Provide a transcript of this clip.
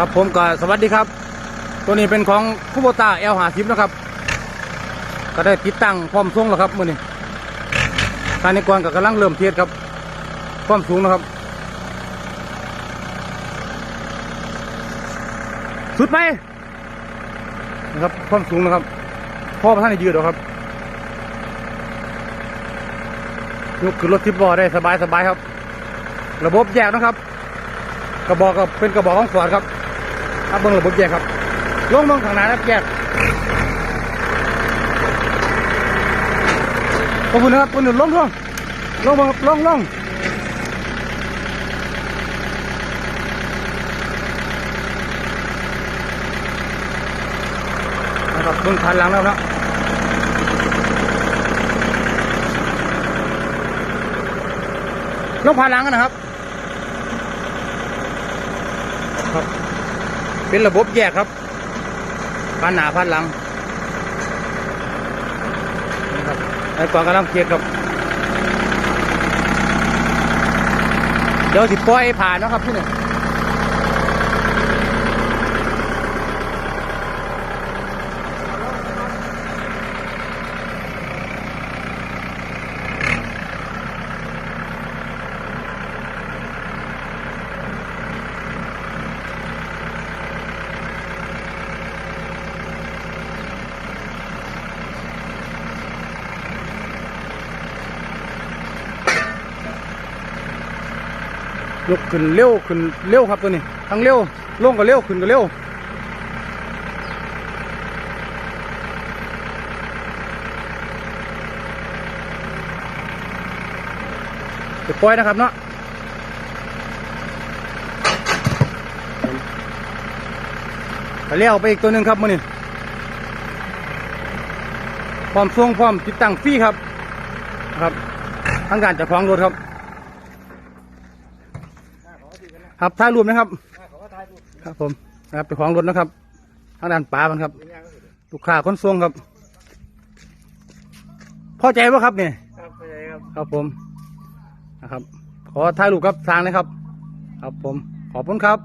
ครับผมก็สวัสดีครับ ตัวนี้เป็นของคูโบตาเอลหาสิบนะครับ ก็ได้ติดตั้งพร้อมส่งแล้วครับมื่อนี้การในกวนก็กำลังเริ่มเทียดครับความสูงนะครับสุดไหมนะครับความสูงนะครับพ่อพระท่านได้ยืดหรอครับยกขึ้นรถทิปบอได้สบายสบายครับ ระบบแยกนะครับ กระบอกก็เป็นกระบอกของฟอดครับ ครับเบิ้งระบบแยกครับ ลงเบิ้งข้างหน้าครับแยกขอบคุณนะครับคนหนึ่งลงลงลงลงลงนะครับเบิ้งคันหลังแล้วนะลงผ่านหลังกันนะครับ ครับ เป็นระบบแยกครับพันหนาพันหลังนี่ครับไอ้กวางกำลังเกียร์ครับเดี๋ยวสิปล่อยผ่านนะครับพี่หนึ่ง ยกขึ้นเร็วขึ้นเร็วครับตัวนี้ ทั้งเร็วลงก็เร็วขึ้นก็เร็วจะปล่อยนะครับเนาะไปเลี้ยวไปอีกตัวหนึ่งครับมือนี่พร้อมส่งพร้อมติดตั้งฟรีครับ ครับทางการจัดของรถครับ ครับถ่ายรูปนะครับ ครับผมนะครับเป็นของรถนะครับทางด้านป่ามันครับ ลูกค้าคนส่งครับ พอใจป่ะครับเนี่ยครับไปเลยครับครับผมนะครับ ขอถ่ายรูปครับทางนะครับ ครับผมขอบคุณครับ